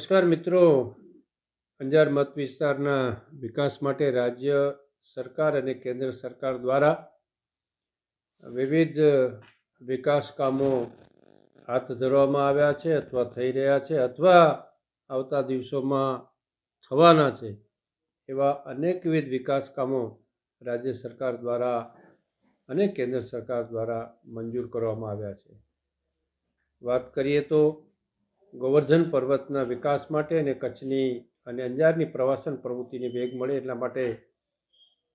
નમસ્કાર મિત્રો. અંજાર મત વિસ્તારના વિકાસ માટે રાજ્ય સરકાર અને કેન્દ્ર સરકાર દ્વારા વિવિધ વિકાસ કામો હાથ ધરવામાં આવ્યા છે અથવા થઈ રહ્યા છે અથવા આવતા દિવસોમાં થવાના છે એવા અનેકવિધ વિકાસ કામો રાજ્ય સરકાર દ્વારા અને કેન્દ્ર સરકાર દ્વારા મંજૂર કરવામાં આવ્યા છે. વાત કરીએ તો ગોવર્ધન પર્વતના વિકાસ માટે અને કચ્છની અને અંજારની પ્રવાસન પ્રવૃત્તિને વેગ મળે એટલા માટે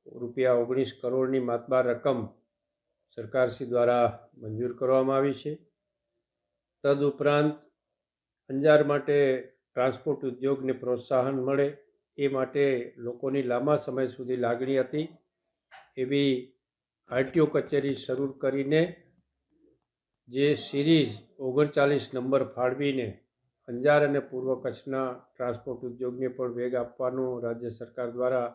રૂપિયા ઓગણીસ કરોડની માતબાર રકમ સરકારશ્રી દ્વારા મંજૂર કરવામાં આવી છે. તદુપરાંત અંજાર માટે ટ્રાન્સપોર્ટ ઉદ્યોગને પ્રોત્સાહન મળે એ માટે લોકોની લાંબા સમય સુધી લાગણી હતી. એવી આરટીઓ કચેરી શરૂ કરીને જે સિરીઝ ઓગણચાલીસ નંબર ફાળવીને અંજાર અને પૂર્વ કચ્છના ટ્રાન્સપોર્ટ ઉદ્યોગને પણ વેગ આપવાનો રાજ્ય સરકાર દ્વારા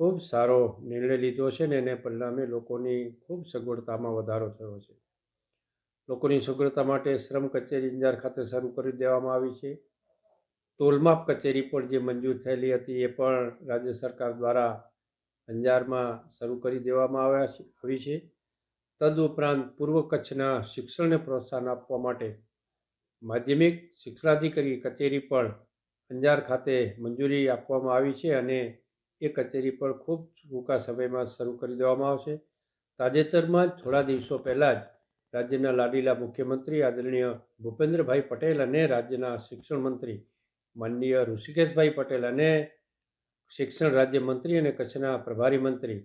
ખૂબ સારો નિર્ણય લીધો છે ને એને પરિણામે લોકોની ખૂબ સગવડતામાં વધારો થયો છે. લોકોની સગવડતા માટે શ્રમ કચેરી અંજાર ખાતે શરૂ કરી દેવામાં આવી છે. તોલમાપ કચેરી પણ જે મંજૂર થયેલી હતી એ પણ રાજ્ય સરકાર દ્વારા અંજારમાં શરૂ કરી દેવામાં આવ્યા આવી છે. તદુપરાંત પૂર્વ કચ્છના શિક્ષણને પ્રોત્સાહન આપવા માટે માધ્યમિક શિક્ષણાધિકારી કચેરી પણ અંજાર ખાતે મંજૂરી આપવામાં આવી છે અને એ કચેરી પણ ખૂબ ટૂંકા સમયમાં શરૂ કરી દેવામાં આવશે. તાજેતરમાં જ થોડા દિવસો પહેલાં જ રાજ્યના લાડીલા મુખ્યમંત્રી આદરણીય ભૂપેન્દ્રભાઈ પટેલ અને રાજ્યના શિક્ષણ મંત્રી માનનીય ઋષિકેશભાઈ પટેલ અને શિક્ષણ રાજ્યમંત્રી અને કચ્છના પ્રભારી મંત્રી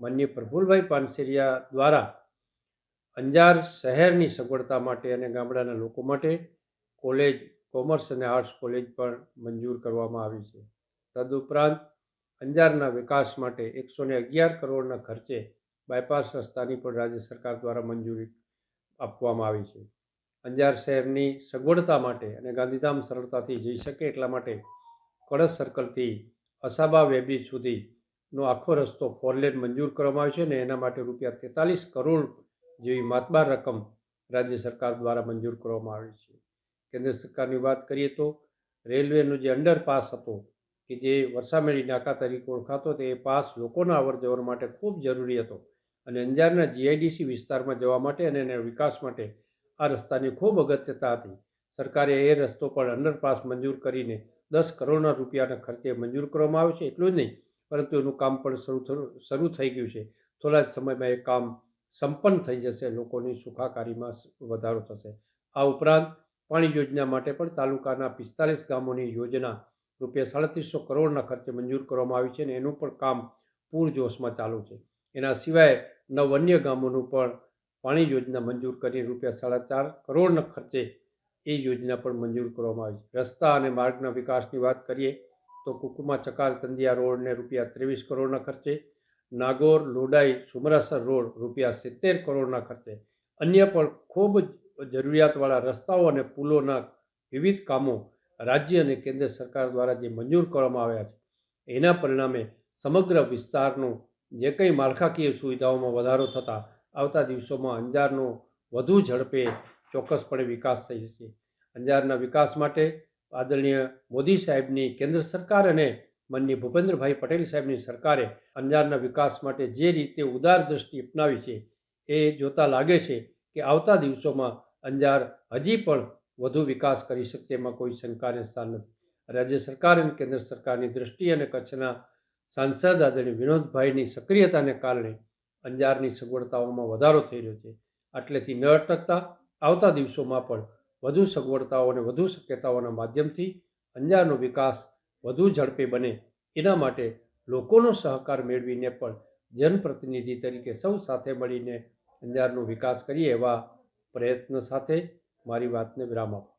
માનનીય પ્રફુલભાઈ પાનસેરિયા દ્વારા અંજાર શહેરની સગવડતા માટે અને ગામડાના લોકો માટે કોલેજ, કોમર્સ અને આર્ટ્સ કોલેજ પણ મંજૂર કરવામાં આવી છે. તદુપરાંત, અંજારના વિકાસ માટે એકસો ને અગિયાર કરોડના ખર્ચે બાયપાસ રસ્તાની પણ રાજ્ય સરકાર દ્વારા મંજૂરી આપવામાં આવી છે. અંજાર શહેરની સગવડતા માટે અને ગાંધીધામ સરળતાથી જઈ શકે એટલા માટે કળશ સર્કલથી અસાબા વેબી સુધીનો આખો રસ્તો ફોરલેન મંજૂર કરવામાં આવ્યો છે અને એના માટે રૂપિયા તેતાલીસ કરોડ જેવી માતબાર રકમ રાજ્ય સરકાર દ્વારા મંજૂર કરવામાં આવી છે. કેન્દ્ર સરકારની વાત કરીએ તો રેલવેનો જે અંડરપાસ હતો, કે જે વરસામેડી નાકા તરીકે ઓળખાતો તે પાસ લોકોના અવર જવર માટે ખૂબ જરૂરી હતો. અને અંજારના જીઆઈડીસી વિસ્તારમાં જવા માટે અને એના વિકાસ માટે આ રસ્તાની ખૂબ અગત્યતા હતી. સરકારે એ રસ્તો પણ અંડરપાસ મંજૂર કરીને દસ કરોડના રૂપિયાના ખર્ચે મંજૂર કરવામાં આવ્યો છે. એટલું જ નહીં, પરંતુ એનું કામ પણ શરૂ શરૂ થઈ ગયું છે. થોડા જ સમયમાં એ કામ સંપન્ન થઈ જશે, લોકોની સુખાકારીમાં વધારો થશે. આ ઉપરાંત પાણી યોજના માટે પણ તાલુકાના પિસ્તાલીસ ગામોની યોજના રૂપિયા સાડત્રીસો કરોડના ખર્ચે મંજૂર કરવામાં આવી છે અને એનું પણ કામ પૂરજોશમાં ચાલુ છે. એના સિવાય નવ અન્ય ગામોનું પણ પાણી યોજના મંજૂર કરી રૂપિયા સાડા ચાર કરોડના ખર્ચે એ યોજના પણ મંજૂર કરવામાં આવી છે. રસ્તા અને માર્ગના વિકાસની વાત કરીએ તો કુકુમા ચકાર તંદિયા રોડને રૂપિયા ત્રેવીસ કરોડના ખર્ચે, નાગોર, લોડાઈ, સુમરાસર રોડ રૂપિયા સિત્તેર કરોડના ખર્ચે. અન્ય પણ ખૂબ જરૂરિયાતવાળા રસ્તાઓ અને પુલોના વિવિધ કામો રાજ્ય અને કેન્દ્ર સરકાર દ્વારા જે મંજૂર કરવામાં આવ્યા છે, એના પરિણામે સમગ્ર વિસ્તારનું જે કંઈ માળખાકીય સુવિધાઓમાં વધારો થતાં આવતા દિવસોમાં અંજારનો વધુ ઝડપે ચોક્કસપણે વિકાસ થઈ જશે. અંજારના વિકાસ માટે આદરણીય મોદી સાહેબની કેન્દ્ર સરકાર અને માનની ભૂપેન્દ્રભાઈ પટેલ સાહેબની સરકારે અંજારના વિકાસ માટે જે રીતે ઉદાર દ્રષ્ટિ અપનાવી છે, એ જોતાં લાગે છે કે આવતા દિવસોમાં અંજાર હજી પણ વધુ વિકાસ કરી શકે એમાં કોઈ શંકાને સ્થાન નથી. રાજ્ય સરકાર અને કેન્દ્ર સરકારની દૃષ્ટિ અને કચ્છના સાંસદ આદરણીય વિનોદભાઈની સક્રિયતાને કારણે અંજારની સગવડતાઓમાં વધારો થઈ રહ્યો છે. આટલેથી ન અટકતા આવતા દિવસોમાં પણ વધુ સગવડતાઓ અને વધુ શક્યતાઓના માધ્યમથી અંજારનો વિકાસ વધુ ઝડપે બને એના માટે લોકોનો સહકાર મેળવીને પણ જનપ્રતિનિધિ તરીકે સૌ સાથે મળીને અંજારનો વિકાસ કરીએ એવા પ્રયત્ન સાથે મારી વાતને વિરામ આપું.